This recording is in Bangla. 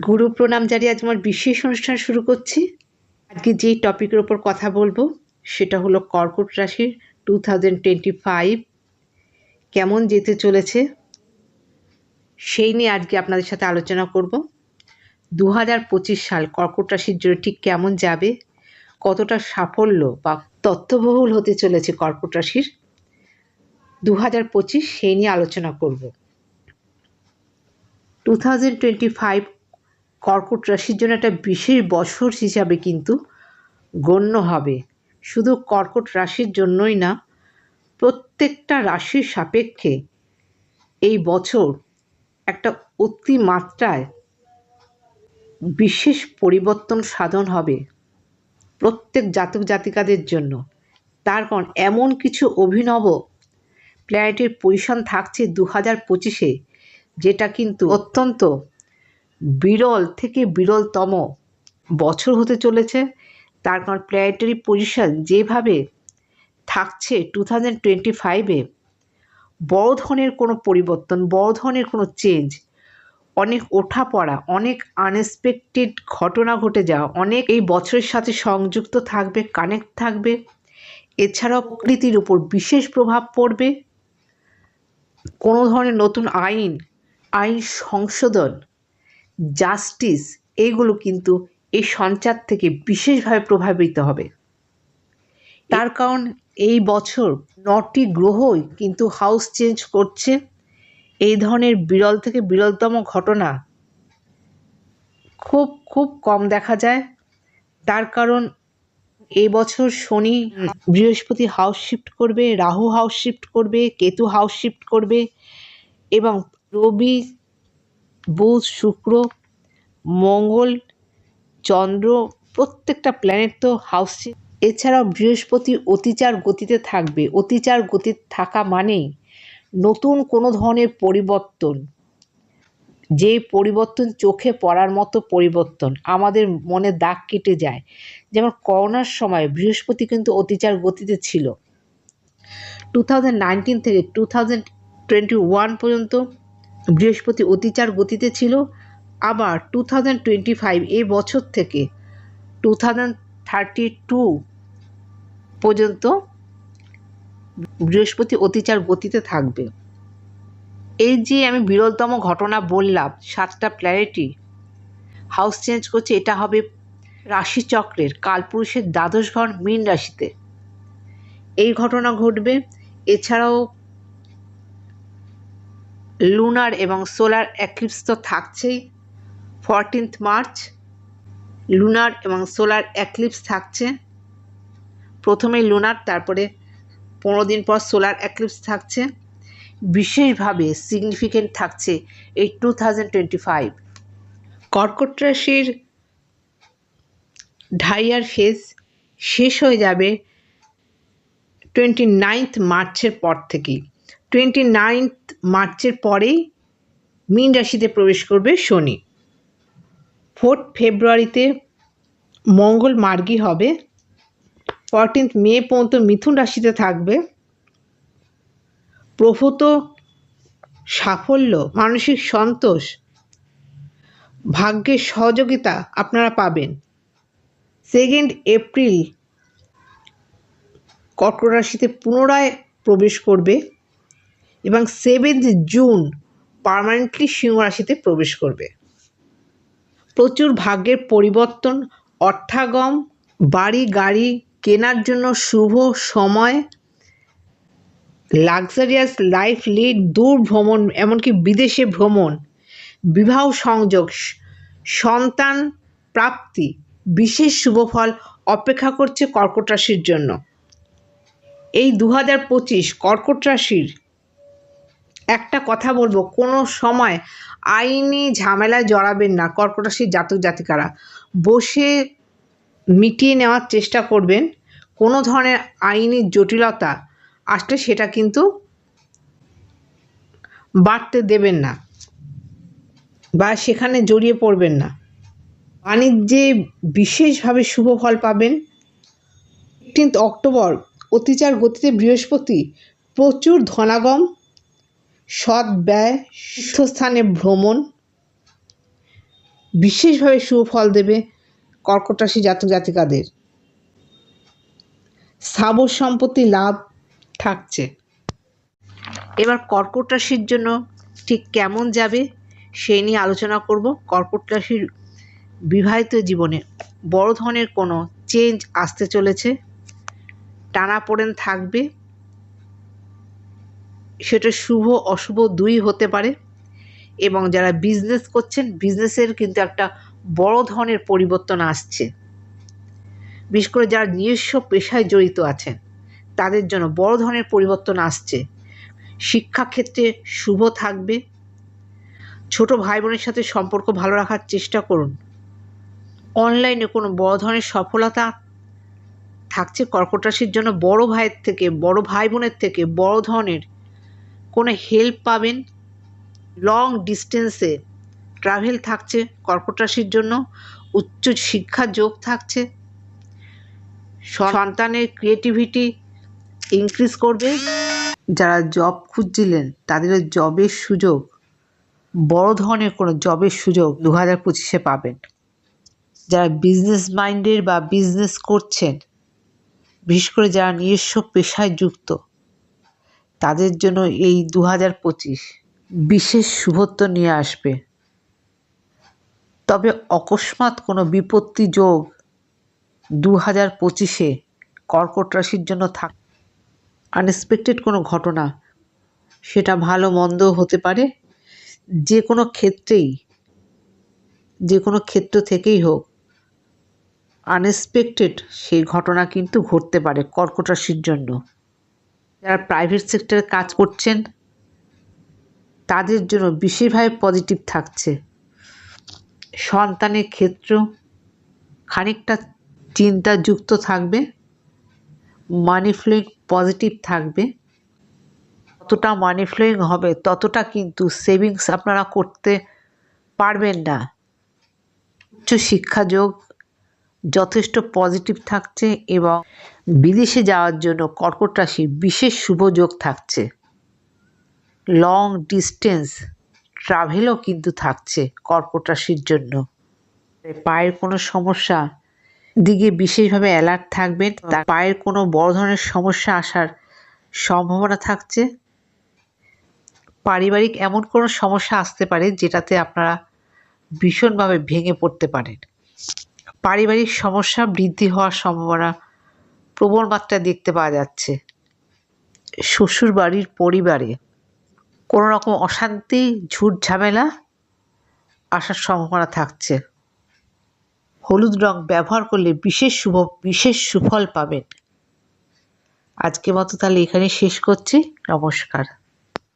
গুরু প্রণাম জারি আজ আমার বিশেষ অনুষ্ঠান শুরু করছি। আজকে যে টপিকের ওপর কথা বলব, সেটা হলো কর্কট রাশির টু থাউজেন্ড টোয়েন্টি ফাইভ কেমন যেতে চলেছে, সেই নিয়ে আজকে আপনাদের সাথে আলোচনা করব। দু হাজার পঁচিশ সাল কর্কট রাশির জন্য ঠিক কেমন যাবে, কতটা সাফল্য বা তত্ত্ববহুল হতে চলেছে কর্কট রাশির দু হাজার পঁচিশ সেই নিয়ে আলোচনা করব। টু থাউজেন্ড টোয়েন্টি ফাইভ কর্কট রাশির জন্য একটা বিশেষ বছর হিসাবে কিন্তু গণ্য হবে। শুধু কর্কট রাশির জন্যই না, প্রত্যেকটা রাশির সাপেক্ষে এই বছর একটা অতিমাত্রায় বিশেষ পরিবর্তন সাধন হবে প্রত্যেক জাতক জাতিকাদের জন্য। তার কারণ, এমন কিছু অভিনব প্ল্যানেটের পজিশন থাকছে দু হাজার পঁচিশে, যেটা কিন্তু অত্যন্ত বিরল থেকে বিরলতম বছর হতে চলেছে। তার কারণ প্ল্যানেটারি পজিশন যেভাবে থাকছে টু থাউজেন্ড টোয়েন্টি ফাইভে বড় ধরনের কোনো পরিবর্তন, বড় ধরনের কোনো চেঞ্জ অনেক ওঠা পড়া অনেক আনএক্সপেক্টেড ঘটনা ঘটে যাওয়া, অনেক এই বছরের সাথে সংযুক্ত থাকবে কানেক্ট থাকবে, এছাড়াও প্রকৃতির উপর বিশেষ প্রভাব পড়বে। কোনো ধরনের নতুন আইন আইন সংশোধন জাস্টিস এইগুলো কিন্তু এই সঞ্চার থেকে বিশেষভাবে প্রভাবিত হবে। তার কারণ এই বছর নটি গ্রহই কিন্তু হাউস চেঞ্জ করছে। এই ধরনের বিরল থেকে বিরলতম ঘটনা খুব খুব কম দেখা যায়। তার কারণ এই বছর শনি বৃহস্পতি হাউস শিফট করবে, রাহু হাউস শিফট করবে, কেতু হাউস শিফট করবে এবং রবি বুধ, শুক্র, মঙ্গল, চন্দ্র, প্রত্যেকটা প্ল্যানেট তো হাউস এছাড়াও বৃহস্পতি অতিচার গতিতে থাকবে। অতিচার গতি থাকা মানেই নতুন কোনো ধরনের পরিবর্তন। যে পরিবর্তন চোখে পড়ার মতো পরিবর্তন। আমাদের মনে দাগ কেটে যায়। যেমন করোনার সময় বৃহস্পতি কিন্তু অতিচার গতিতে ছিল। টু থেকে টু পর্যন্ত বৃহস্পতি অতিচার গতিতে ছিল। আবার টু থাউজেন্ড টোয়েন্টি ফাইভ এই বছর থেকে টু থাউজেন্ড থার্টি টু পর্যন্ত বৃহস্পতি অতিচার গতিতে থাকবে। এই যে আমি বিরলতম ঘটনা বললাম, সাতটা প্ল্যানেটই হাউস চেঞ্জ করছে, এটা হবে রাশিচক্রের কালপুরুষের দ্বাদশ ঘর মীন রাশিতে। এই ঘটনা ঘটবে। এছাড়াও লুনার এবং সোলার অ্যাক্লিপস তো থাকছেই। ফরটিন্থ মার্চ লুনার এবং সোলার অ্যাক্লিপস থাকছে। প্রথমে লুনার তারপরে পনেরো দিন পর সোলার অ্যাক্লিপস থাকছে। বিশেষভাবে সিগনিফিকেন্ট থাকছে এই টু থাউজেন্ড টোয়েন্টি ফাইভ কর্কট ফেজ শেষ হয়ে যাবে টোয়েন্টি নাইন্থ মার্চের পর থেকেই। টোয়েন্টি নাইন্থ মার্চের পরেই মীন রাশিতে প্রবেশ করবে শনি। ফোর্থ ফেব্রুয়ারিতে মঙ্গল মার্গী হবে। ফরটিন্থ মে পর্যন্ত মিথুন রাশিতে থাকবে। প্রভূত সাফল্য, মানসিক সন্তোষ, ভাগ্যের সহযোগিতা আপনারা পাবেন। সেকেন্ড এপ্রিল কর্কট রাশিতে পুনরায় প্রবেশ করবে। এবং সেভেন্থ জুন পারমানেন্টলি সিংহ রাশিতে প্রবেশ করবে। প্রচুর ভাগ্যের পরিবর্তন, অর্থাগম, বাড়ি, গাড়ি কেনার জন্য শুভ সময় লাক্সারিয়াস লাইফ লিড দূর ভ্রমণ, এমনকি বিদেশে ভ্রমণ, বিবাহ সংযোগ, সন্তান প্রাপ্তি, বিশেষ শুভফল অপেক্ষা করছে কর্কট রাশির জন্য। এই দু হাজার পঁচিশ কর্কট রাশির একটা কথা বলব, কোনো সময় আইনি ঝামেলায় জড়াবেন না কর্কটাশির জাতক জাতিকারা। বসে মিটিয়ে নেওয়ার চেষ্টা করবেন, কোনো ধরনের আইনি জটিলতা আসলে সেটা কিন্তু বাড়তে দেবেন না বা সেখানে জড়িয়ে পড়বেন না। বাণিজ্যে বিশেষভাবে শুভ ফল পাবেন। এইটিন্থ অক্টোবর অতিচার গতিতে বৃহস্পতি প্রচুর ধনাগম সৎ ব্যয় তীর্থস্থানে ভ্রমণ, বিশেষভাবে সুফল দেবে কর্কট রাশি জাতক জাতিকাদের। স্থাবর সম্পত্তি লাভ থাকছে। এবার কর্কট রাশির জন্য ঠিক কেমন যাবে সেই নিয়ে আলোচনা করব। কর্কট রাশির বিবাহিত জীবনে বড় ধরনের কোনো চেঞ্জ আসতে চলেছে। টানাপোড়েন থাকবে। সেটা শুভ, অশুভ দুই হতে পারে। এবং যারা বিজনেস করছেন বিজনেসের কিন্তু একটা বড় ধরনের পরিবর্তন আসছে। বিশেষ করে যারা নিজস্ব পেশায় জড়িত আছেন, তাদের জন্য বড় ধরনের পরিবর্তন আসছে। শিক্ষাক্ষেত্রে শুভ থাকবে। ছোট ভাই বোনের সাথে সম্পর্ক ভালো রাখার চেষ্টা করুন। অনলাইনে কোনো বড় ধরনের সফলতা থাকছে। কর্কট রাশির জন্য বড় ভাইয়ের থেকে, বড় ভাই বোনের থেকে বড় ধরনের কোনো হেল্প পাবেন। লং ডিস্টেন্সে ট্রাভেল থাকছে কর্কট রাশির জন্য, উচ্চ শিক্ষা যোগ থাকছে। সন্তানের ক্রিয়েটিভিটি ইনক্রিজ করবে। যারা জব খুঁজছিলেন, তাদের জবের সুযোগ, বড় ধরনের কোনো জবের সুযোগ দু হাজার পঁচিশে পাবেন। যারা বিজনেস মাইন্ডের বা বিজনেস করছেন, বিশেষ করে যারা নিজস্ব পেশায় যুক্ত তাদের জন্য এই দু হাজার পঁচিশ বিশেষ শুভত্ব নিয়ে আসবে। তবে অকস্মাৎ কোনো বিপত্তি যোগ দু হাজার পঁচিশে কর্কট রাশির জন্য থাক আনএক্সপেক্টেড কোনো ঘটনা, সেটা ভালো মন্দ হতে পারে। যে কোনো ক্ষেত্রেই, যে কোনো ক্ষেত্র থেকেই হোক আনএক্সপেক্টেড সেই ঘটনা কিন্তু ঘটতে পারে কর্কট রাশির জন্য। যারা প্রাইভেট সেক্টরে কাজ করছেন, তাদের জন্য বিশেষভাবে পজিটিভ থাকছে। সন্তানের ক্ষেত্র খানিকটা চিন্তাযুক্ত থাকবে মানি ফ্লোয়িং পজিটিভ থাকবে। যতটা মানি ফ্লোয়িং হবে, ততটা কিন্তু সেভিংস আপনারা করতে পারবেন না। উচ্চ শিক্ষাযোগ যথেষ্ট পজিটিভ থাকছে এবং বিদেশে যাওয়ার জন্য কর্কট রাশি বিশেষ শুভ যোগ থাকছে। লং ডিস্টেন্স ট্রাভেলও কিন্তু থাকছে কর্কট রাশির জন্য। পায়ের কোনো সমস্যা, দিকে বিশেষভাবে অ্যালার্ট থাকবেন পায়ের কোনো বড় ধরনের সমস্যা আসার সম্ভাবনা থাকছে। পারিবারিক এমন কোনো সমস্যা আসতে পারে যেটাতে আপনারা ভীষণভাবে ভেঙে পড়তে পারেন। পারিবারিক সমস্যা বৃদ্ধি হওয়ার সম্ভাবনা প্রবল মাত্রায় দেখতে পাওয়া যাচ্ছে। শ্বশুর বাড়ির পরিবারে কোনো রকম অশান্তি, ঝুট ঝামেলা আসার সম্ভাবনা থাকছে। হলুদ রং ব্যবহার করলে বিশেষ শুভ, বিশেষ সুফল পাবেন। আজকে মতো তাহলে এখানে শেষ করছি। নমস্কার।